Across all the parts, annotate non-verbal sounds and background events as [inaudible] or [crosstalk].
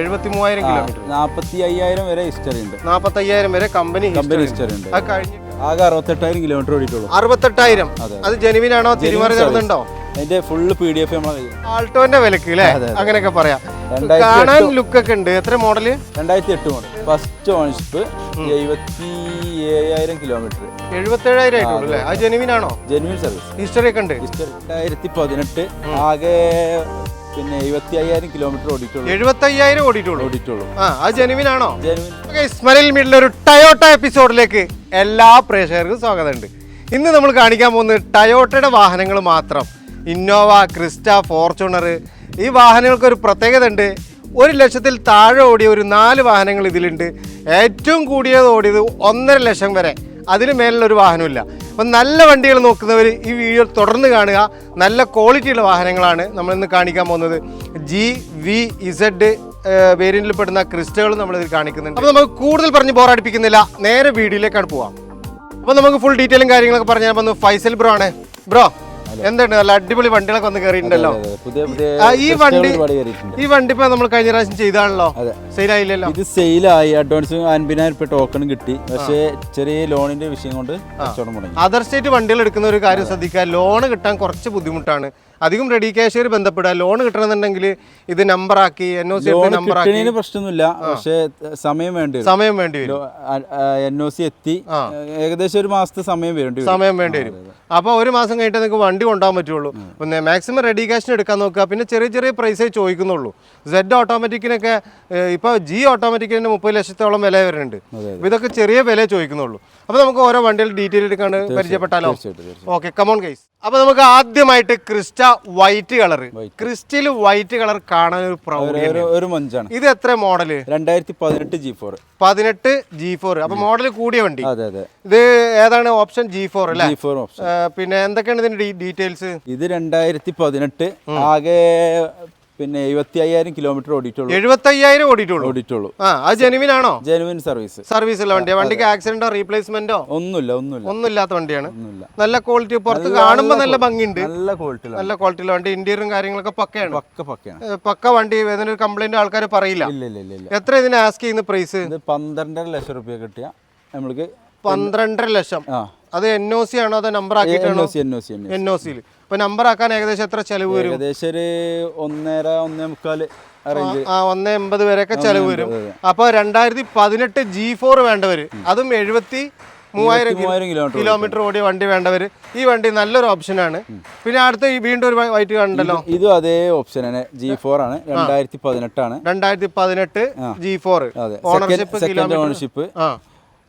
എഴുപത്തി മൂവായിരം കിലോമീറ്റർ. നാൽപ്പത്തി അയ്യായിരം വരെ ഹിസ്റ്ററി ഉണ്ട്. നാപ്പത്തയ്യായിരം വരെ കമ്പനി കമ്പനി ഹിസ്റ്ററി ഉണ്ട്. അത് കഴിഞ്ഞിട്ട് ആകെ അറുപത്തെട്ടായിരം കിലോമീറ്റർ ഓടിയിട്ടുള്ളൂ. അറുപത്തെട്ടായിരം. അത് ജെനുവിനാണോ തിരുമറി നടന്നുണ്ടോ അതിന്റെ ഫുള്ള് പി ഡി എഫ് നമ്മളെ ആൾട്ടോന്റെ വിലക്ക് അല്ലേ അങ്ങനെയൊക്കെ പറയാം. കാണാൻ ലുക്ക് ഒക്കെ ഉണ്ട്. എത്ര മോഡൽ രണ്ടായിരത്തി എട്ട് മോഡൽ ഫസ്റ്റ് ഓൺഷിപ്പ് എഴുപത്തി ഏഴായിരം കിലോമീറ്റർ എഴുപത്തേഴായിരം ആയിട്ടുള്ളൂ അത് ജെനുവിനാണോ? ജെനുവിൻ സർവീസ് ഹിസ്റ്ററി ഒക്കെ ഉണ്ട്. ഹിസ്റ്ററി രണ്ടായിരത്തി പതിനെട്ട് ആകെ പിന്നെ എഴുപത്തി അയ്യായിരം കിലോമീറ്റർ ഓടിയിട്ടുള്ളൂ. എഴുപത്തയ്യായിരം ഓടിയിട്ടുള്ളൂ. ഓടിയിട്ടുള്ളൂ. ആ അത് ജെനുവിനാണോ ജെനുവിൻ സ്മരിൽ മീഡിലെ ഒരു ടയോട്ട എപ്പിസോഡിലേക്ക് എല്ലാ പ്രേക്ഷകർക്കും സ്വാഗതമുണ്ട്. ഇന്ന് നമ്മൾ കാണിക്കാൻ പോകുന്നത് ടയോട്ടയുടെ വാഹനങ്ങൾ മാത്രം. ഇന്നോവ ക്രിസ്റ്റ ഫോർച്യൂണർ ഈ വാഹനങ്ങൾക്ക് ഒരു പ്രത്യേകത ഉണ്ട്. ഒരു ലക്ഷത്തിൽ താഴെ ഓടിയ ഒരു നാല് വാഹനങ്ങൾ ഇതിലുണ്ട്. ഏറ്റവും കൂടിയത് ഓടിയത് ഒന്നര ലക്ഷം വരെ. അതിന് മേലുള്ള ഒരു വാഹനമില്ല അപ്പം നല്ല വണ്ടികൾ നോക്കുന്നവർ ഈ വീഡിയോ തുടർന്ന് കാണുക. നല്ല ക്വാളിറ്റിയുള്ള വാഹനങ്ങളാണ് നമ്മൾ ഇന്ന് കാണിക്കാൻ പോകുന്നത്. ജി വി ഇസഡ് വേരിയന്റിൽ പെടുന്ന ക്രിസ്റ്റകൾ ഇതിൽ കാണിക്കുന്നുണ്ട്. അപ്പോൾ നമുക്ക് കൂടുതൽ പറഞ്ഞ് ബോറടിപ്പിക്കുന്നില്ല നേരെ വീഡിയോയിലേക്കാണ് പോവാം. അപ്പോൾ നമുക്ക് ഫുൾ ഡീറ്റെയിലും കാര്യങ്ങളൊക്കെ പറഞ്ഞാൽ വന്നു ഫൈസൽ ബ്രോ ആണ്. ബ്രോ എന്തുണ്ട്? നല്ല അടിപൊളി വണ്ടികളൊക്കെ വന്ന് കയറിയിട്ടുണ്ടല്ലോ പുതിയ പുതിയ ഈ വണ്ടി ഈ വണ്ടി ഇപ്പൊ നമ്മൾ കഴിഞ്ഞ പ്രാവശ്യം ചെയ്താണല്ലോ. സെയിലായില്ലല്ലോ. ഇത് സെയിലായി. അഡ്വാൻസ് അൻപതിനായിരം രൂപ ടോക്കൺ കിട്ടി. പക്ഷേ ചെറിയ ലോണിന്റെ വിഷയം കൊണ്ട് കച്ചവടം അതർ സ്റ്റേറ്റ് വണ്ടികൾ എടുക്കുന്ന ഒരു കാര്യം ശ്രദ്ധിക്കുക. ലോൺ കിട്ടാൻ കുറച്ച് ബുദ്ധിമുട്ടാണ്. അധികം റെഡി ക്യാഷ് ബന്ധപ്പെടുക ലോൺ കിട്ടണമെന്നുണ്ടെങ്കിൽ ഇത് നമ്പർ ആക്കി എൻ ഒ സി കിട്ടണതിന് പ്രശ്നമൊന്നുമില്ല. പക്ഷേ സമയം വേണ്ടി സമയം വേണ്ടി വരും. എൻ ഒ സി എത്തി. ഏകദേശം ഒരു മാസത്തെ സമയം വേണ്ടി സമയം വേണ്ടി വരും. അപ്പോൾ ഒരു മാസം കഴിഞ്ഞിട്ട് നിങ്ങൾക്ക് വണ്ടി കൊണ്ടുപോകാൻ പറ്റുള്ളൂ. പിന്നെ മാക്സിമം റെഡി ക്യാഷിന് എടുക്കാൻ നോക്കുക. പിന്നെ ചെറിയ ചെറിയ പ്രൈസേ ചോദിക്കുന്നുള്ളൂ. സെഡ് ഓട്ടോമാറ്റിക്കിനൊക്കെ ഇപ്പോൾ ജി ഓട്ടോമാറ്റിക്കിന് മുപ്പത് ലക്ഷത്തോളം വില വരുന്നുണ്ട്. ഇതൊക്കെ ചെറിയ വില ചോദിക്കുന്നുള്ളൂ. അപ്പോൾ നമുക്ക് ഓരോ വണ്ടികൾ ഡീറ്റെയിൽ എടുക്കാണ്ട് പരിചയപ്പെട്ടാലോ? ഓക്കെ കമോൺ കേസ് അപ്പോൾ നമുക്ക് ആദ്യമായിട്ട് crystal white colour crystal white colour കാണാൻ ഒരു പ്രൗഢി ഒരു മഞ്ചാണ്. ഇത് എത്ര മോഡൽ രണ്ടായിരത്തി പതിനെട്ട് ജി ഫോർ പതിനെട്ട് ജി ഫോർ അപ്പൊ മോഡൽ കൂടിയ വണ്ടി. അതെ അതെ. ഇത് ഏതാണ് ഓപ്ഷൻ ജി ഫോർ അല്ലേ? ജി ഫോർ ഓപ്ഷൻ പിന്നെ എന്തൊക്കെയാണ് ഇതിന്റെ ഡീറ്റെയിൽസ് ഇത് രണ്ടായിരത്തി പതിനെട്ട്. ആകെ പിന്നെ എഴുപത്തി അയ്യായിരം കിലോമീറ്റർ ഓടിയിട്ടുള്ളൂ. എഴുപത്തി അയ്യായിരം ഓടിയിട്ടുള്ളൂ? ഓടിയിട്ടുള്ളൂ. ആ അത് ജെനുവിൻ ആണോ? ജെനുവിൻ സർവീസ് സർവീസ് ഉള്ള വണ്ടിയാ? വണ്ടിക്ക് ആക്സിഡന്റോ റീപ്ലേസ്മെന്റോ ഒന്നുമില്ല ഒന്നുമില്ല. ഒന്നുമില്ലാത്ത വണ്ടിയാണ്. നല്ല ക്വാളിറ്റി പുറത്ത് കാണുമ്പോൾ നല്ല ഭംഗിയുണ്ട്. നല്ല ക്വാളിറ്റി നല്ല ക്വാളിറ്റിയുള്ള വണ്ടി. ഇന്റീരിയറും കാര്യങ്ങളൊക്കെ പക്കയാണ്. പക്ക പക്കയാണ്. പക്ക വണ്ടി. ഏതൊരു കംപ്ലൈന്റ് ആൾക്കാർ പറയില്ല. ഇല്ല ഇല്ല ഇല്ല ഇല്ല. എത്ര ഇതിന് ആസ്ക് ചെയ്യുന്ന പ്രൈസ് ഇത് പന്ത്രണ്ടര ലക്ഷം റുപ്യ കിട്ടിയ നമ്മൾക്ക് പന്ത്രണ്ടര ലക്ഷം. ആ. അത് എൻ ഒ സി ആണോ അതോ number N ആക്കിയിട്ടാണോ O C N O C N O സിയിൽ ഇപ്പൊ നമ്പർ ആക്കാൻ ഏകദേശം എത്ര ചെലവ് വരും? ഏകദേശം ഒരു ഒന്നര ഒന്നേ മുക്കാൽ ആ ഒന്ന് എൺപത് വരെയൊക്കെ ചെലവ് വരും. അപ്പൊ രണ്ടായിരത്തി പതിനെട്ട് ജി ഫോർ വേണ്ടവര് അതും എഴുപത്തി മൂവായിരം കിലോമീറ്റർ ഓടിയ വണ്ടി വേണ്ടവര് ഈ വണ്ടി നല്ലൊരു ഓപ്ഷനാണ് പിന്നെ അടുത്ത ഈ വീണ്ടും ഒരു വൈറ്റ് കണ്ടല്ലോ ഇതും അതേ ഓപ്ഷൻ ആണ്. ജി ഫോർ ആണ് രണ്ടായിരത്തി പതിനെട്ടാണ് രണ്ടായിരത്തി പതിനെട്ട് ജി ഫോർ ഓണർഷിപ്പ് ഓണർഷിപ്പ് ആ.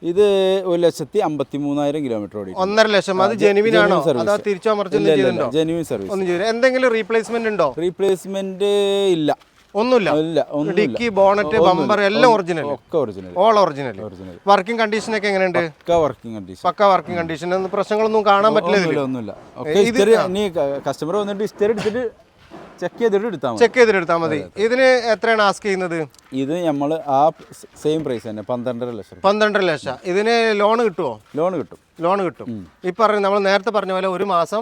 ഇത് ഒരു ലക്ഷത്തി അമ്പത്തി മൂന്നായിരം കിലോമീറ്റർ ഓടി ഒന്നര ലക്ഷം. അത് ജെനുവിൻ ആണോ? അതോ തിരിച്ചോ ജെനുവിൻ സർവീസ് എന്തെങ്കിലും റീപ്ലേസ്മെന്റ് ഉണ്ടോ? റീപ്ലേസ്മെന്റ് ഇല്ല. ഒന്നുമില്ല. ഇല്ല ഡിക്കി ബോണറ്റ് ബമ്പർ എല്ലാം ഒറിജിനൽ ഒക്കെ original all original working condition ഒക്കെ എങ്ങനെയുണ്ട്? ഒക്കെ വർക്കിംഗ് കണ്ടീഷൻ പക്ക വർക്കിംഗ് കണ്ടീഷൻ പ്രശ്നങ്ങളൊന്നും കാണാൻ പറ്റില്ല ഒന്നുമില്ല. ഇനി കസ്റ്റമർ വന്നിട്ട് ഇസ്റ്റർ എടുത്തിട്ട് ചെക്ക് ചെയ്തിട്ട് എടുത്താൽ ചെക്ക് ചെയ്തിട്ട് എടുത്താൽ മതി ഇതിന് എത്രയാണ് ആസ്ക് ചെയ്യുന്നത്? ഇത് നമ്മൾ ആ സെയിം പ്രൈസ് തന്നെ പന്ത്രണ്ടര ലക്ഷം പന്ത്രണ്ടര ലക്ഷം. ഇതിന് ലോൺ കിട്ടുമോ ലോൺ കിട്ടും. ലോൺ കിട്ടും. ഈ പറഞ്ഞ നമ്മൾ നേരത്തെ പറഞ്ഞ പോലെ ഒരു മാസം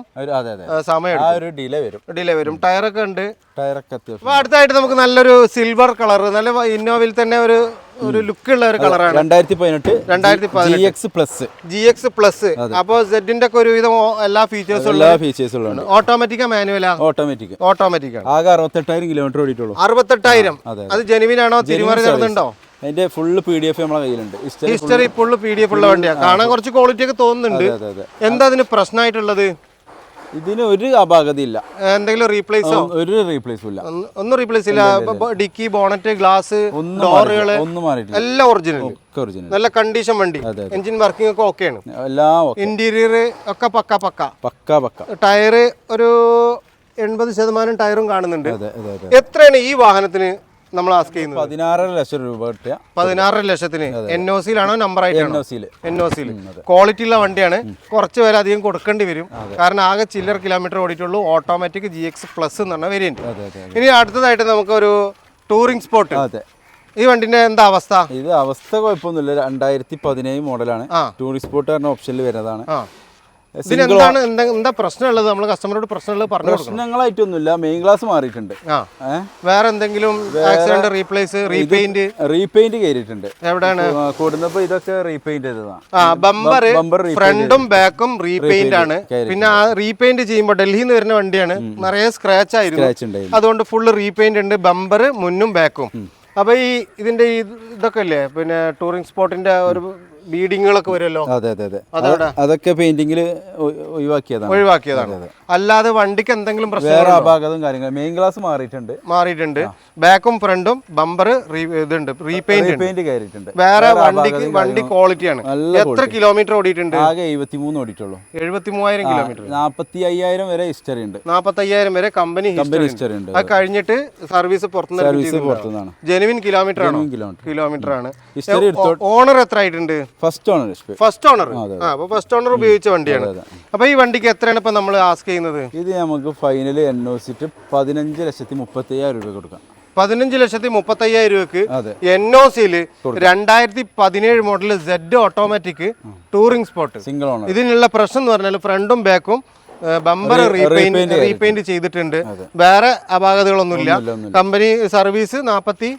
സമയം ആ ഒരു ഡിലേ വരും. ഡിലേ വരും. ടയറൊക്കെ ഉണ്ട്. ടയറൊക്കെ അത്യാവശ്യം അടുത്തായിട്ട് നമുക്ക് നല്ലൊരു സിൽവർ കളർ നല്ല ഇന്നോവയിൽ തന്നെ ഒരു ഒരു ലുക്ക് ഉള്ള ഒരു കളറാണ്. രണ്ടായിരത്തി പതിനെട്ട് രണ്ടായിരത്തി G X plus G X plus അപ്പോൾ സെഡിന്റെ ഒക്കെ ഒരുവിധം എല്ലാ ഫീച്ചേഴ്സും എല്ലാ ഫീച്ചേഴ്സും ഓട്ടോമാറ്റിക്കാ മാനുവലാ ഓട്ടോമാറ്റിക് ഓട്ടോമാറ്റിക് ആകെ അറുപത്തെട്ടായിരം കിലോമീറ്റർ ഓടിയിട്ടുള്ളൂ. അറുപത്തെട്ടായിരം. അത് ജനുവിനാണോ തിരുമറി നടന്നുണ്ടോ അതിന്റെ ഫുള്ള് പി ഡി എഫ് നമ്മളെ കയ്യിലുണ്ട്. History full P D F ഉള്ള വണ്ടിയാണ് കാണാൻ കുറച്ച് ക്വാളിറ്റി ഒക്കെ തോന്നുന്നുണ്ട്. എന്താ അതിന് പ്രശ്നമായിട്ടുള്ളത്? ഇതിന് ഒരു അപാകത ഇല്ല. എന്തെങ്കിലും റീപ്ലേസ് ഒരു റീപ്ലേസും ഇല്ല. ഒന്നും റീപ്ലേസ് ഇല്ല. ഡിക്കി ബോണറ്റ് ഗ്ലാസ് ഡോറുകൾ ഒന്നും മാറിയിട്ടില്ല. എല്ലാം ഒറിജിനൽ ഒറിജിനൽ നല്ല കണ്ടീഷൻ വണ്ടി. എഞ്ചിൻ വർക്കിംഗ് ഒക്കെ ഓക്കെയാണ് എല്ലാം ഇന്റീരിയർ ഒക്കെ പക്ക പക്ക. പക്ക പക്ക. ടയർ ഒരു എൺപത് ശതമാനം ടയറും കാണുന്നുണ്ട്. എത്രയാണ് ഈ വാഹനത്തിന് നമ്മൾ ആസ്ക് ചെയ്യുന്നത്? പതിനാറര ലക്ഷം രൂപ പതിനാറര ലക്ഷത്തിന് എൻ ഒ സിയിലാണോ നമ്പർ എൻ ആയിട്ടാണോ? ഒ സിയിൽ എൻ ഒ സിയിൽ ക്വാളിറ്റി ഉള്ള വണ്ടിയാണ്. കുറച്ച് പേര് അധികം കൊടുക്കേണ്ടി വരും. കാരണം ആകെ ചില്ലർ കിലോമീറ്റർ ഓടിയിട്ടുള്ളൂ. ഓട്ടോമാറ്റിക് ജി എക്സ് പ്ലസ് എന്ന് പറഞ്ഞ വേരിയന്റ് ഇനി അടുത്തതായിട്ട് നമുക്കൊരു ടൂറിംഗ് സ്പോട്ട് അതെ. ഈ വണ്ടിന്റെ എന്താ അവസ്ഥ? ഇത് അവസ്ഥ കുഴപ്പമൊന്നുമില്ല. രണ്ടായിരത്തി പതിനേഴ് മോഡലാണ് ടൂറിംഗ് ടൂറിസ്റ്റ് സ്പോട്ട് പറഞ്ഞ ഓപ്ഷനിൽ വരുന്നതാണ്. എന്താണ് എന്താ പ്രശ്നമുള്ളത്? നമ്മൾ കസ്റ്റമറോട് പ്രശ്നമുള്ളത് പറഞ്ഞു പ്രശ്നങ്ങളായിട്ടൊന്നുമില്ല. മെയിൻ ഗ്ലാസ് മാറിയിട്ടുണ്ട്. വേറെ എന്തെങ്കിലും ആക്സിഡന്റ് റീപ്ലേസ് റീപെയിന്റ് റീപെയിന്റ് കയറിയിട്ടുണ്ട് എവിടെയാണ്? കൂടുന്നപ്പോ ഇതൊക്കെ റീപെയിന്റ് ചെയ്തതാണ് ബമ്പർ ഫ്രണ്ടും ബാക്കും റീപെയിന്റ് ആണ്. പിന്നെ ആ റീപെയിന്റ് ചെയ്യുമ്പോൾ ഡൽഹിയിൽ നിന്ന് വരുന്ന വണ്ടിയാണ്. നിറയെ സ്ക്രാച്ച് ആയിരുന്നു. അതുകൊണ്ട് ഫുള്ള് റീപെയിന്റ് ഉണ്ട്. ബമ്പർ മുന്നും ബാക്കും അപ്പൊ ഈ ഇതിന്റെ ഇതൊക്കെ അല്ലേ പിന്നെ ടൂറിംഗ് സ്പോട്ടിന്റെ ഒരു ബീഡിങ്ങുകളൊക്കെ വരുമല്ലോ? അതെ അതെ അതെ. അതൊക്കെ പെയിന്റിങ്ങിൽ ഒഴിവാക്കിയതാണ്. ഒഴിവാക്കിയതാണ്. അല്ലാതെ വണ്ടിക്ക് എന്തെങ്കിലും പ്രശ്നം അപാകതും കാര്യങ്ങളും. മെയിൻ ഗ്ലാസ് മാറിയിട്ടുണ്ട്. മാറിയിട്ടുണ്ട്. ബാക്കും ഫ്രണ്ടും ബമ്പർ ഇതുണ്ട്. റീപെയിന്റ് പെയിന്റ് കയറിയിട്ടുണ്ട്. വേറെ വണ്ടിക്ക് വണ്ടി ക്വാളിറ്റിയാണ്. എത്ര കിലോമീറ്റർ ഓടിയിട്ടുണ്ട്? ആകെ എഴുപത്തി മൂന്ന് ഓടിയിട്ടുള്ളൂ. എഴുപത്തി മൂവായിരം കിലോമീറ്റർ. നാപ്പത്തി അയ്യായിരം വരെ ഹിസ്റ്ററി ഉണ്ട്. നാപ്പത്തയ്യായിരം വരെ കമ്പനി ഹിസ്റ്ററി ഉണ്ട്. അത് കഴിഞ്ഞിട്ട് സർവീസ് പുറത്തുനിന്ന് സർവീസ് പുറത്തുനിന്നാണ്. ജെനുവിൻ കിലോമീറ്റർ ആണ്? കിലോമീറ്റർ. ആണ്. ഓണർ എത്ര ആയിട്ടുണ്ട്? ഫസ്റ്റ് ഓണർ ഫസ്റ്റ് ഓണർ ആ അപ്പൊ ഫസ്റ്റ് ഓണർ ഉപയോഗിച്ച വണ്ടിയാണ്. അപ്പൊ ഈ വണ്ടിക്ക് എത്രയാണ് ഇപ്പൊ നമ്മൾ ആസ്ക് ചെയ്യുന്നത്? ഇത് നമുക്ക് ഫൈനൽ എൻ ഒ സിറ്റ് പതിനഞ്ച് ലക്ഷത്തി മുപ്പത്തി അയ്യായിരം രൂപ കൊടുക്കാം. പതിനഞ്ച് ലക്ഷത്തി മുപ്പത്തയ്യായിരം രൂപക്ക് എൻ ഒ രണ്ടായിരത്തി പതിനേഴ് model Z automatic touring sport single owner ഇതിനുള്ള പ്രശ്നം എന്ന് പറഞ്ഞാൽ ഫ്രണ്ടും ബാക്കും ബമ്പർ റീപെയിന്റ് റീപെയിന്റ് ചെയ്തിട്ടുണ്ട്. വേറെ അപാകതകളൊന്നുമില്ല. കമ്പനി സർവീസ് നാപ്പത്തി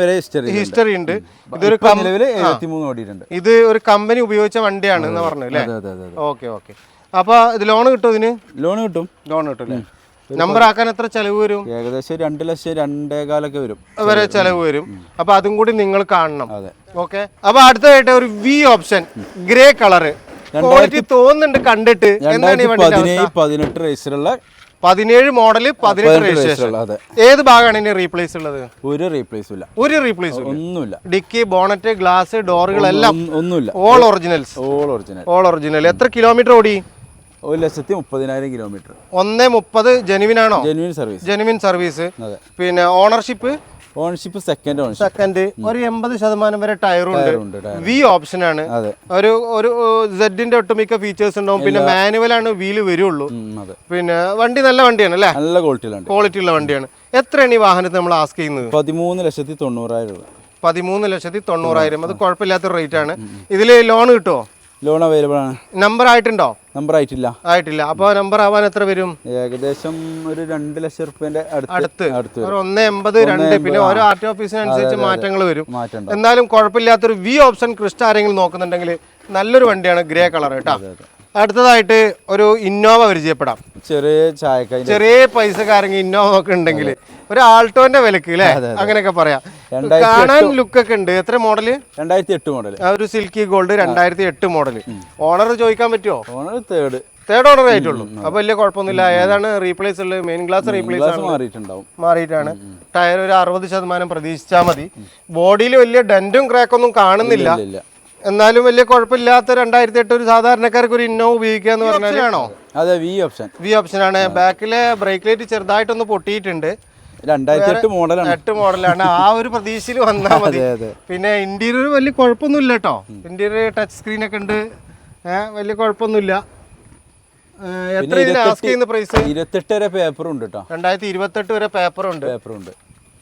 വരെ ഹിസ്റ്ററി ഉണ്ട്. ഇതൊരു ഇത് ഒരു കമ്പനി ഉപയോഗിച്ച വണ്ടിയാണ് എന്ന് പറഞ്ഞു അല്ലേ? Okay okay. അപ്പൊ ഇത് ലോൺ കിട്ടും ഇതിന്? ലോൺ കിട്ടും. ലോൺ കിട്ടും അല്ലേ? നമ്പർ ആക്കാൻ എത്ര ചെലവ് വരും? ഏകദേശം രണ്ട് ലക്ഷം രണ്ടേകാലൊക്കെ വരും. വരെ ചെലവ് വരും. അപ്പൊ അതും കൂടി നിങ്ങൾ കാണണം. ഓക്കെ? അപ്പൊ അടുത്തതായിട്ട് ഒരു V option grey colour quality തോന്നുന്നുണ്ട് കണ്ടിട്ട്. എന്താണ് പതിനെട്ട് റേസിലുള്ള പതിനേഴ് മോഡൽ പതിനെട്ട് രജിസ്ട്രേഷൻ ഏത് ഭാഗമാണ് ഇനി റീപ്ലേസ് ഉള്ളത്? ഒരു റീപ്ലേസും ഇല്ല. ഒരു റീപ്ലേസ് ഒന്നുമില്ല. ഡിക്കി ബോണറ്റ് ഗ്ലാസ് ഡോറുകളെല്ലാം ഒന്നും- ഒന്നുമില്ല. All originals all original all original എത്ര കിലോമീറ്റർ ഓടി? ഒരു ലക്ഷത്തി മുപ്പതിനായിരം കിലോമീറ്റർ ഒന്നേ മുപ്പത് ജെനുവിൻ ആണോ? ജെനുവിൻ സർവീസ് ജെനുവിൻ സർവീസ് പിന്നെ ഓണർഷിപ്പ് ഓൺഷിപ്പ് സെക്കൻഡ് സെക്കൻഡ് ഒരു എൺപത് ശതമാനം വരെ ടയറും ഉണ്ട് ഉണ്ട് വി ഓപ്ഷൻ ആണ്. ഒരു ഒരു സെഡിന്റെ ഒട്ടുമിക്ക ഫീച്ചേഴ്സ് ഉണ്ടാവും. പിന്നെ മാനുവൽ ആണ് വീൽ വരുള്ളൂ. പിന്നെ വണ്ടി നല്ല വണ്ടിയാണ് അല്ലേ? നല്ല ക്വാളിറ്റിയിലുണ്ട് ക്വാളിറ്റി ഉള്ള വണ്ടിയാണ്. എത്രയാണ് ഈ വാഹനത്തെ നമ്മൾ ആസ്ക് ചെയ്യുന്നത്? പതിമൂന്ന് ലക്ഷത്തി തൊണ്ണൂറായിരം രൂപ. പതിമൂന്ന് ലക്ഷത്തി തൊണ്ണൂറായിരം. അത് കുഴപ്പമില്ലാത്ത റേറ്റ് ആണ്. ഇതിൽ ലോൺ കിട്ടുമോ ലോൺ അവൈലബിൾ ആണ്. നമ്പർ ആയിട്ടുണ്ടോ? നമ്പർ ആയിട്ടില്ല. ആയിട്ടില്ല. അപ്പോൾ നമ്പർ ആവാൻ എത്ര വരും? ഏകദേശം ഒരു രണ്ട് ലക്ഷം റുപ്യന്റെ അടുത്ത് അടുത്ത്. ഒന്ന് എൺപത് രണ്ട്. പിന്നെ ഓരോ ആർ ടി ഓഫീസിനനുസരിച്ച് മാറ്റങ്ങൾ വരും. എന്നാലും കുഴപ്പമില്ലാത്തൊരു വി ഓപ്ഷൻ ക്രിസ്റ്റ ആരെങ്കിലും നോക്കുന്നുണ്ടെങ്കിൽ നല്ലൊരു വണ്ടിയാണ് ഗ്രേ കളർ കേട്ടോ. അടുത്തതായിട്ട് ഒരു ഇന്നോവ പരിചയപ്പെടാം. ചെറിയ ചായ ചെറിയ പൈസക്കാരെങ്കിൽ ഇന്നോവ ഒക്കെ ഉണ്ടെങ്കിൽ ഒരു ആൾട്ടോന്റെ വിലക്ക് അല്ലേ അങ്ങനെയൊക്കെ പറയാം. കാണാൻ ലുക്ക് ഒക്കെ ഉണ്ട്. എത്ര മോഡൽ രണ്ടായിരത്തി എട്ട് മോഡൽ ആ ഒരു സിൽക്കി ഗോൾഡ് രണ്ടായിരത്തി എട്ട് മോഡൽ ഓണർ ചോദിക്കാൻ പറ്റുമോ ഓണർ തേർഡ് തേർഡ് ഓർഡർ ആയിട്ടുള്ളൂ. അപ്പൊ വലിയ കുഴപ്പമൊന്നുമില്ല. ഏതാണ് റീപ്ലേസ് ഉള്ളത്? മെയിൻ ഗ്ലാസ് റീപ്ലേസ് മാറിയിട്ടുണ്ടാവും. മാറിയിട്ടാണ്. ടയർ ഒരു അറുപത് ശതമാനം പ്രതീക്ഷിച്ചാൽ മതി. ബോഡിയിൽ വലിയ ഡെന്റും ക്രാക്കൊന്നും കാണുന്നില്ല. എന്നാലും വലിയ കുഴപ്പമില്ലാത്ത രണ്ടായിരത്തി എട്ട് ഒരു സാധാരണക്കാർക്ക് ഒരു ഇന്നോവ ഉപയോഗിക്കുക എന്ന് പറഞ്ഞാലാണോ അതെ വി ഓപ്ഷൻ വി ഓപ്ഷൻ ആണ്. ബാക്കിലെ ബ്രേക്ക് ലൈറ്റ് ചെറുതായിട്ടൊന്ന് പൊട്ടിയിട്ടുണ്ട്. രണ്ടായിരത്തി എട്ട് മോഡലാണ് എട്ട് മോഡലാണ് ആ ഒരു പ്രതീക്ഷയിൽ വന്നാൽ [laughs] മതി. പിന്നെ ഇന്റീരിയർ വലിയ കുഴപ്പമൊന്നുമില്ല കേട്ടോ ഇന്റീരിയർ ടച്ച് സ്ക്രീൻ ഒക്കെ ഉണ്ട്. വലിയ കുഴപ്പമൊന്നുമില്ല. എത്ര ഇതിന് ആസ്ക് ചെയ്യുന്ന പ്രൈസ് ഇരുപത്തെട്ട് വരെ പേപ്പറുണ്ട് കേട്ടോ രണ്ടായിരത്തി ഇരുപത്തെട്ട് വരെ പേപ്പർ ഉണ്ട്. പേപ്പർ ഉണ്ട്.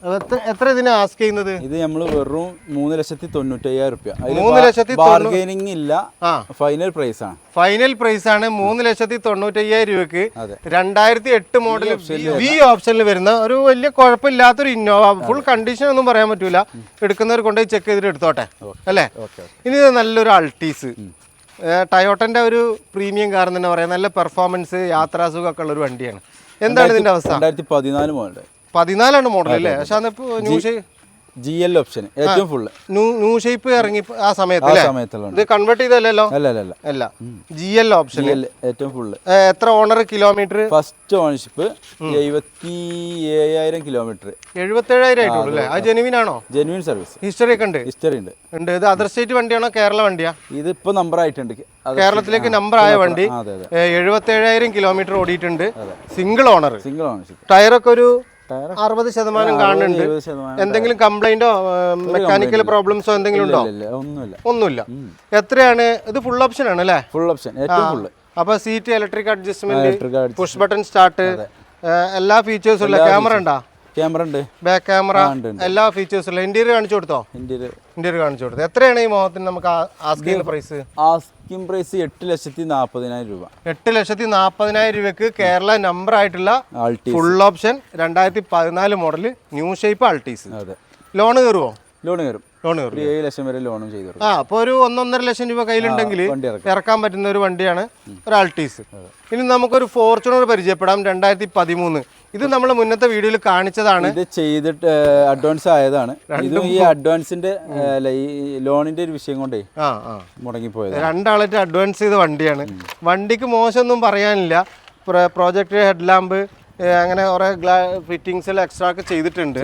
എത്ര- ഇതിന് ആസ്ക് ചെയ്യുന്നത്? ഇത് നമ്മൾ വെറും മൂന്ന് ലക്ഷത്തി തൊണ്ണൂറ്റയ്യായിരം റുപ്യ. മൂന്ന് ലക്ഷത്തി ബാർഗൈനിങ് ഇല്ല. ഫൈനൽ പ്രൈസ് ആണ്. ഫൈനൽ പ്രൈസ് ആണ് മൂന്ന് ലക്ഷത്തി തൊണ്ണൂറ്റയ്യായിരം രൂപക്ക്. രണ്ടായിരത്തി എട്ട് മോഡൽ വി ഓപ്ഷനിൽ വരുന്ന ഒരു വലിയ കുഴപ്പമില്ലാത്തൊരു ഇന്നോവ ഫുൾ കണ്ടീഷൻ ഒന്നും പറയാൻ പറ്റൂല. എടുക്കുന്നവർ കൊണ്ടുപോയി ചെക്ക് ചെയ്തിട്ട് എടുത്തോട്ടെ. അല്ലേ? ഇനി നല്ലൊരു അൾട്ടീസ് ടയോട്ടന്റെ ഒരു പ്രീമിയം കാർ തന്നെ പറയാം. നല്ല പെർഫോമൻസ് യാത്രാസുഖമൊക്കെ ഉള്ള ഒരു വണ്ടിയാണ്. എന്താണ് ഇതിന്റെ അവസ്ഥ? രണ്ടായിരത്തി പതിനാല് മോഡൽ പതിനാലാണ് മോഡൽ അല്ലേ പക്ഷെ ന്യൂ ജി എൽ ഓപ്ഷൻ ഏറ്റവും ഫുള്ള് ന്യൂ ഷേപ്പ് ഇറങ്ങി ആ സമയത്ത് ഇത് കൺവേർട്ട് ചെയ്തല്ലോ അല്ല അല്ല ജി എൽ ഓപ്ഷൻ ഏറ്റവും ഫുള്ള് എത്ര ഓണർ കിലോമീറ്റർ ഫസ്റ്റ് ഓണർഷിപ്പ് എഴുപത്തി ഏഴായിരം കിലോമീറ്റർ എഴുപത്തേഴായിരം ആയിട്ടുള്ളൂ അല്ലേ അത്. ജെനുവിൻ ആണോ? ജെനുവിൻ സർവീസ് ഹിസ്റ്ററി ഒക്കെ ഉണ്ട്. ഹിസ്റ്ററി ഉണ്ട്. ഉണ്ട്. ഇത് അതർ സ്റ്റേറ്റ് വണ്ടിയാണോ? കേരള വണ്ടിയാ? ഇത് ഇപ്പൊ നമ്പർ ആയിട്ടുണ്ട് കേരളത്തിലേക്ക് നമ്പർ ആയ വണ്ടി. എഴുപത്തി ഏഴായിരം കിലോമീറ്റർ ഓടിയിട്ടുണ്ട്. സിംഗിൾ ഓണർ സിംഗിൾ ഓണർഷിപ്പ് ടയറൊക്കെ ഒരു അറുപത് ശതമാനം കാണുന്നുണ്ട്. എന്തെങ്കിലും കംപ്ലൈന്റോ മെക്കാനിക്കൽ പ്രോബ്ലംസോ എന്തെങ്കിലും ഉണ്ടോ? ഒന്നുമില്ല. ഒന്നുമില്ല. എത്രയാണ്? ഇത് ഫുൾ ഓപ്ഷൻ ആണ് അല്ലേ? ഫുൾ ഓപ്ഷൻ ഏറ്റവും ഫുൾ അപ്പൊ seat electric adjustment push button start എല്ലാ ഫീച്ചേഴ്സും ഉള്ള ക്യാമറ ഉണ്ടാ? ക്യാമറ ഉണ്ട്. Back camera. എല്ലാ ഫീച്ചേഴ്സും ഇന്റീരിയർ കാണിച്ചു കൊടുത്തോ? ഇന്റീരിയർ ഇന്റീരിയർ കാണിച്ചു കൊടുത്തു? എത്രയാണ് ഈ മോഹത്തിന് നമുക്ക് ആസ്കിംഗ് പ്രൈസ് ആസ്കിംഗ് പ്രൈസ് എട്ട് ലക്ഷത്തി നാൽപ്പതിനായിരം രൂപ. എട്ട് ലക്ഷത്തി നാൽപ്പതിനായിരം രൂപയ്ക്ക് കേരള നമ്പർ ആയിട്ടുള്ള ഫുൾ ഓപ്ഷൻ രണ്ടായിരത്തി പതിനാല് മോഡൽ ന്യൂ ഷേപ്പ് അൾട്ടീസ് അതെ. ലോൺ കയറുമോ ലോൺ കയറും ലോൺ ഒരു ഏഴ് ലക്ഷം വരെ ലോണും ചെയ്തു കൊടുക്കും ആ അപ്പോൾ ഒരു ഒന്നൊന്നര ലക്ഷം രൂപ കയ്യിലുണ്ടെങ്കിൽ ഇറക്കാൻ പറ്റുന്ന ഒരു വണ്ടിയാണ് ഒരു അൾട്ടീസ് ഇനി നമുക്കൊരു ഫോർച്യൂണർ പരിചയപ്പെടാം രണ്ടായിരത്തി പതിമൂന്ന് ഇത് നമ്മൾ മുന്നത്തെ വീഡിയോയിൽ കാണിച്ചതാണ്. ഇത് ചെയ്തിട്ട് അഡ്വാൻസ് ആയതാണ്. ഇതും ഈ അഡ്വാൻസിന്റെ ഈ ലോണിന്റെ ഒരു വിഷയം കൊണ്ടേ ആ ആ. മുടങ്ങിപ്പോയത് രണ്ടാളായിട്ട് അഡ്വാൻസ് ചെയ്ത വണ്ടിയാണ്. വണ്ടിക്ക് മോശമൊന്നും പറയാനില്ല. പ്രോജക്ട് ഹെഡ് ലാമ്പ് അങ്ങനെ കുറേ ഫിറ്റിങ്സ് എല്ലാം എക്സ്ട്രാ ഒക്കെ ചെയ്തിട്ടുണ്ട്.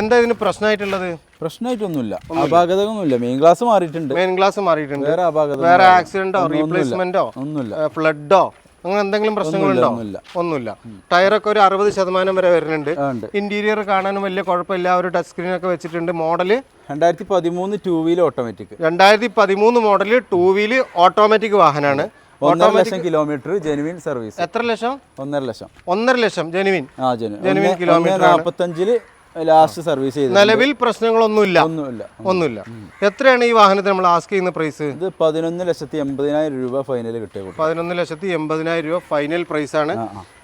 എന്താ ഇതിന് പ്രശ്നമായിട്ടുള്ളത് പ്രശ്നമായിട്ടൊന്നുമില്ല അപാകതകളൊന്നുമില്ല. മെയിൻ ഗ്ലാസ് മാറിയിട്ടുണ്ട്. മെയിൻ ഗ്ലാസ് മാറിയിട്ടുണ്ട്. വേറെ അപാകത വേറെ ആക്സിഡന്റോ റീപ്ലേസ്മെന്റോ ഒന്നുമില്ല. ഫ്ലഡോ അങ്ങനെ എന്തെങ്കിലും പ്രശ്നങ്ങളുണ്ടോ? ഒന്നുമില്ല. ടയറൊക്കെ ഒരു അറുപത് ശതമാനം വരെ വരുന്നുണ്ട്. ഇന്റീരിയർ കാണാനും വലിയ കുഴപ്പമില്ല. ഒരു ടച്ച് സ്ക്രീൻ ഒക്കെ വെച്ചിട്ടുണ്ട്. മോഡൽ രണ്ടായിരത്തി പതിമൂന്ന് ടൂ വീൽ ഓട്ടോമാറ്റിക് രണ്ടായിരത്തി പതിമൂന്ന് മോഡൽ ടൂ വീൽ ഓട്ടോമാറ്റിക് വാഹനമാണ് ഒന്നര ലക്ഷം കിലോമീറ്റർ ജെനുവിൻ സർവീസ് എത്ര ലക്ഷം? ഒന്നര ലക്ഷം. ഒന്നര ലക്ഷം ജെനുവിൻ ആ ജെനുവിൻ കിലോമീറ്റർ നാൽപ്പത്തഞ്ചിൽ ലാസ്റ്റ് സർവീസ് ചെയ്ത് നിലവിൽ പ്രശ്നങ്ങളൊന്നുമില്ല. ഒന്നുമില്ല. ഒന്നുമില്ല. എത്രയാണ് ഈ വാഹനത്തിന് നമ്മൾ ആസ്ക് ചെയ്യുന്ന പ്രൈസ് ഇത് പതിനൊന്ന് ലക്ഷത്തി എൺപതിനായിരം രൂപ ഫൈനൽ കിട്ടിയ പതിനൊന്ന് ലക്ഷത്തി എൺപതിനായിരം രൂപ ഫൈനൽ പ്രൈസ് ആണ്.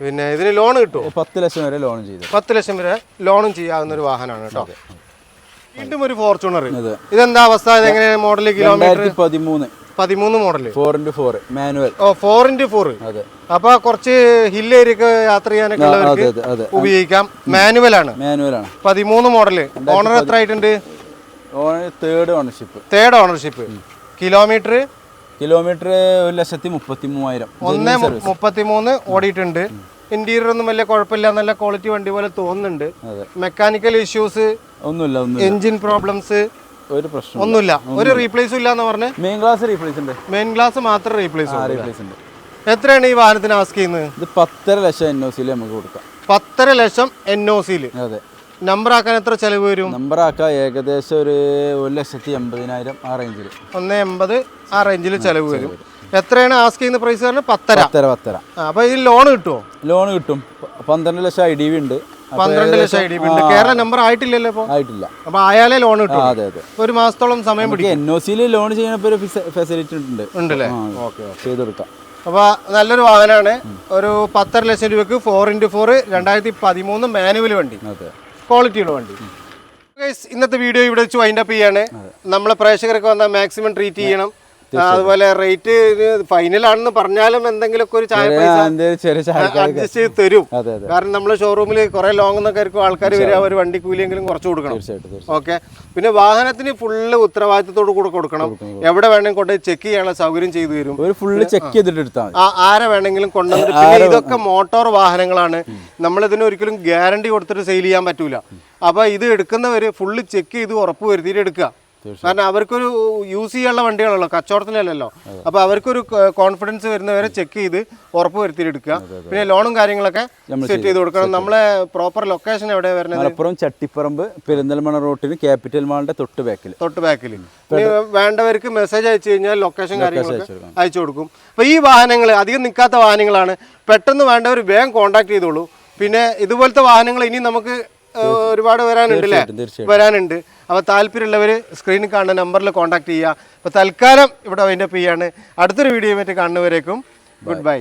പിന്നെ ഇതിന് ലോൺ കിട്ടും പത്ത് ലക്ഷം വരെ ലോൺ ചെയ്തു. പത്ത് ലക്ഷം വരെ ലോണും ചെയ്യാവുന്ന ഒരു വാഹനമാണ് കേട്ടോ. വീണ്ടും ഒരു ഫോർച്യൂണർ. ഇതെന്താ അവസ്ഥ? ഇതെങ്ങനെ മോഡൽ കിലോമീറ്റർ പതിമൂന്ന്. പതിമൂന്ന് model four into four manual. Oh four into four അതെ. അപ്പൊ കുറച്ച് ഹിൽ ഏരിയക്ക് യാത്ര ചെയ്യാനൊക്കെ ഉള്ളവർക്ക് ഉപയോഗിക്കാം. മാനുവൽ ആണ് മാനുവൽ ആണ് പതിമൂന്ന് മോഡൽ ഓണർ എത്ര ആയിട്ടുണ്ട് third ownership third ownership kilometre kilometre ഒരു ലക്ഷത്തി മുപ്പത്തി മൂവായിരം ഒന്ന് മുപ്പത്തി മൂന്ന് ഓടിയിട്ടുണ്ട്. ഇന്റീരിയർ ഒന്നും വലിയ കുഴപ്പമില്ല. നല്ല ക്വാളിറ്റി വണ്ടി പോലെ തോന്നുന്നുണ്ട്. മെക്കാനിക്കൽ ഇഷ്യൂസ് ഒന്നുമില്ല എഞ്ചിൻ പ്രോബ്ലംസ് ഒരു പ്രശ്നം ഒന്നുമില്ല. ഒരു റീപ്ലേസും ഇല്ല എന്ന് പറഞ്ഞ്? മെയിൻ ക്ലാസ് റീപ്ലേസ് ഉണ്ട്. മെയിൻ ഗ്ലാസ് മാത്രം റീപ്ലേസ് റീപ്ലേസ് ഉണ്ട്. എത്രയാണ് ഈ വാഹനത്തിന് ആസ്ക് ചെയ്യുന്നത്? ഇത് പത്തര ലക്ഷം എൻ ഒ സിയിൽ നമുക്ക് കൊടുക്കാം. പത്തര ലക്ഷം എൻ ഒ സിയിൽ അതെ. നമ്പർ ആക്കാൻ എത്ര ചെലവ് വരും? നമ്പർ ആക്കാൻ ഏകദേശം ഒരു ഒരു ലക്ഷത്തി എൺപതിനായിരം ആ റേഞ്ചിൽ ഒന്ന് എൺപത് ആ റേഞ്ചിൽ ചെലവ് വരും. എത്രയാണ് ആസ്ക് ചെയ്യുന്ന പ്രൈസ് പറഞ്ഞാൽ പത്തര. പത്തര പത്തര. അപ്പോൾ ഇതിൽ ലോൺ കിട്ടുമോ ലോൺ കിട്ടും. പന്ത്രണ്ട് ലക്ഷം ഐ ഡി വി ഉണ്ട്. പന്ത്രണ്ട് ലക്ഷം ഐ ഡി ഉണ്ട്. കേരള നമ്പർ ആയിട്ടില്ലല്ലോ ഇപ്പോൾ ആയിട്ടില്ല. അപ്പൊ ആയാലേ ലോൺ കിട്ടും അതെ അതെ. ഒരു മാസത്തോളം സമയം പിടിക്കും. എൻ ഒ സിയിൽ ലോൺ ചെയ്യുന്നപ്പോൾ ഒരു ഫെസിലിറ്റി ഉണ്ട്. ഉണ്ടല്ലേ? ഓക്കെ ചെയ്ത് കൊടുക്കാം അപ്പൊ നല്ലൊരു വാഹനമാണ് ഒരു പത്തര ലക്ഷം രൂപക്ക് ഫോർ ഇന്റു ഫോർ രണ്ടായിരത്തി പതിമൂന്ന് മാനുവൽ വണ്ടി. ക്വാളിറ്റിയുള്ള വണ്ടി ഇന്നത്തെ വീഡിയോ ഇവിടെ വെച്ച് വൈൻഡപ്പ് ചെയ്യാണ്. നമ്മളെ പ്രേക്ഷകർക്ക് വന്നാൽ മാക്സിമം ട്രീറ്റ് ചെയ്യണം. അതുപോലെ റേറ്റ് ഫൈനലാണെന്ന് പറഞ്ഞാലും എന്തെങ്കിലുമൊക്കെ ഒരു ചായ അഡ്ജസ്റ്റ് ചെയ്ത് തരും. കാരണം നമ്മൾ ഷോറൂമിൽ കുറെ ലോങ് എന്നൊക്കെ ആയിരിക്കും ആൾക്കാർ വരിക ഒരു വണ്ടി കൂലിയെങ്കിലും കുറച്ച് കൊടുക്കണം. ഓക്കെ പിന്നെ വാഹനത്തിന് ഫുള്ള് ഉത്തരവാദിത്തത്തോട് കൂടെ കൊടുക്കണം. എവിടെ വേണമെങ്കിൽ കൊണ്ട് ചെക്ക് ചെയ്യാനുള്ള സൗകര്യം ചെയ്തു തരും. ഒരു ഫുള്ള് ചെക്ക് ചെയ്തിട്ട് ആരെ വേണമെങ്കിലും കൊണ്ടുവന്നിട്ട് പിന്നെ ഇതൊക്കെ മോട്ടോർ വാഹനങ്ങളാണ്. നമ്മളിതിന് ഒരിക്കലും ഗ്യാരണ്ടി കൊടുത്തിട്ട് സെയിൽ ചെയ്യാൻ പറ്റൂല. അപ്പൊ ഇത് എടുക്കുന്നവര് ഫുള്ള് ചെക്ക് ചെയ്ത് ഉറപ്പ് വരുത്തിയിട്ട് എടുക്കുക. കാരണം അവർക്കൊരു യൂസ് ചെയ്യാനുള്ള വണ്ടികളല്ലോ കച്ചവടത്തിലല്ലോ അപ്പൊ അവർക്കൊരു കോൺഫിഡൻസ് വരുന്നവരെ ചെക്ക് ചെയ്ത് ഉറപ്പ് വരുത്തിയെടുക്കുക. പിന്നെ ലോണും കാര്യങ്ങളൊക്കെ സെറ്റ് ചെയ്ത് കൊടുക്കണം. നമ്മളെ പ്രോപ്പർ ലൊക്കേഷൻ എവിടെ വരുന്നത് മലപ്പുറം ചട്ടിപ്പറമ്പ് പെരിന്തൽമണ്ണ റോട്ടിന് ക്യാപിറ്റൽ മാളിന്റെ തൊട്ട് ബാക്കിൽ തൊട്ട് ബാക്കിൽ വേണ്ടവർക്ക് മെസ്സേജ് അയച്ചു കഴിഞ്ഞാൽ ലൊക്കേഷൻ കാര്യങ്ങളൊക്കെ അയച്ചു കൊടുക്കാം. അപ്പോൾ ഈ വാഹനങ്ങൾ അധികം നിൽക്കാത്ത വാഹനങ്ങളാണ്. പെട്ടെന്ന് വേണ്ടവർ വേഗം കോൺടാക്ട് ചെയ്തോളൂ. പിന്നെ ഇതുപോലത്തെ വാഹനങ്ങൾ ഇനി നമുക്ക് ഒരുപാട് വരാനുണ്ട് അല്ലേ. വരാനുണ്ട്. അപ്പോൾ താല്പര്യമുള്ളവർ സ്ക്രീനിൽ കാണുന്ന നമ്പറിൽ കോൺടാക്ട് ചെയ്യുക. അപ്പോൾ തൽക്കാലം ഇവിടെ വൈൻഡപ്പ് ചെയ്യാണ്. അടുത്തൊരു വീഡിയോ മറ്റു കാണുന്നവരേക്കും ഗുഡ് ബൈ